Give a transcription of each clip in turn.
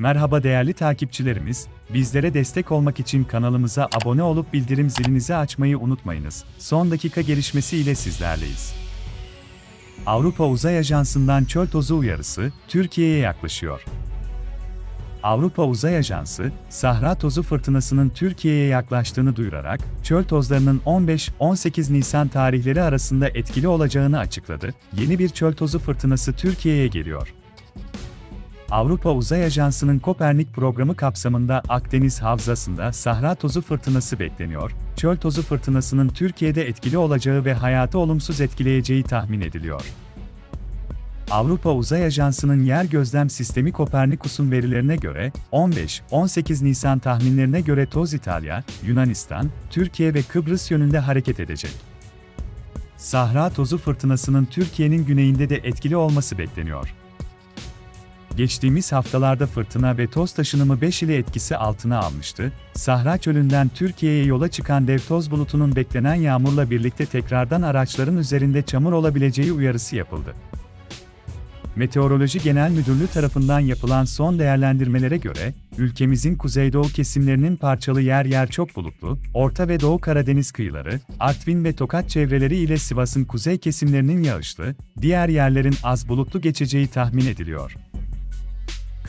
Merhaba değerli takipçilerimiz, bizlere destek olmak için kanalımıza abone olup bildirim zilinizi açmayı unutmayınız. Son dakika gelişmesi ile sizlerleyiz. Avrupa Uzay Ajansı'ndan çöl tozu uyarısı, Türkiye'ye yaklaşıyor. Avrupa Uzay Ajansı, Sahra tozu fırtınasının Türkiye'ye yaklaştığını duyurarak, çöl tozlarının 15-18 Nisan tarihleri arasında etkili olacağını açıkladı. Yeni bir çöl tozu fırtınası Türkiye'ye geliyor. Avrupa Uzay Ajansı'nın Kopernik programı kapsamında Akdeniz Havzası'nda Sahra tozu fırtınası bekleniyor. Çöl tozu fırtınasının Türkiye'de etkili olacağı ve hayatı olumsuz etkileyeceği tahmin ediliyor. Avrupa Uzay Ajansı'nın yer gözlem sistemi Kopernikus'un verilerine göre 15-18 Nisan tahminlerine göre toz İtalya, Yunanistan, Türkiye ve Kıbrıs yönünde hareket edecek. Sahra tozu fırtınasının Türkiye'nin güneyinde de etkili olması bekleniyor. Geçtiğimiz haftalarda fırtına ve toz taşınımı 5 ile etkisi altına almıştı. Sahra çölünden Türkiye'ye yola çıkan dev toz bulutunun beklenen yağmurla birlikte tekrardan araçların üzerinde çamur olabileceği uyarısı yapıldı. Meteoroloji Genel Müdürlüğü tarafından yapılan son değerlendirmelere göre, ülkemizin kuzeydoğu kesimlerinin parçalı yer yer çok bulutlu, Orta ve Doğu Karadeniz kıyıları, Artvin ve Tokat çevreleri ile Sivas'ın kuzey kesimlerinin yağışlı, diğer yerlerin az bulutlu geçeceği tahmin ediliyor.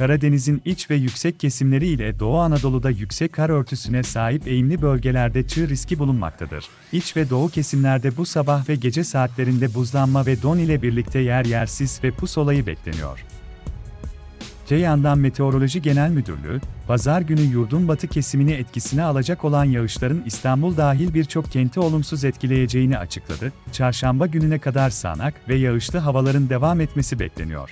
Karadeniz'in iç ve yüksek kesimleri ile Doğu Anadolu'da yüksek kar örtüsüne sahip eğimli bölgelerde çığ riski bulunmaktadır. İç ve doğu kesimlerde bu sabah ve gece saatlerinde buzlanma ve don ile birlikte yer yer sis ve pus olayı bekleniyor. Öte yandan Meteoroloji Genel Müdürlüğü, pazar günü yurdun batı kesimini etkisine alacak olan yağışların İstanbul dahil birçok kenti olumsuz etkileyeceğini açıkladı. Çarşamba gününe kadar sağanak ve yağışlı havaların devam etmesi bekleniyor.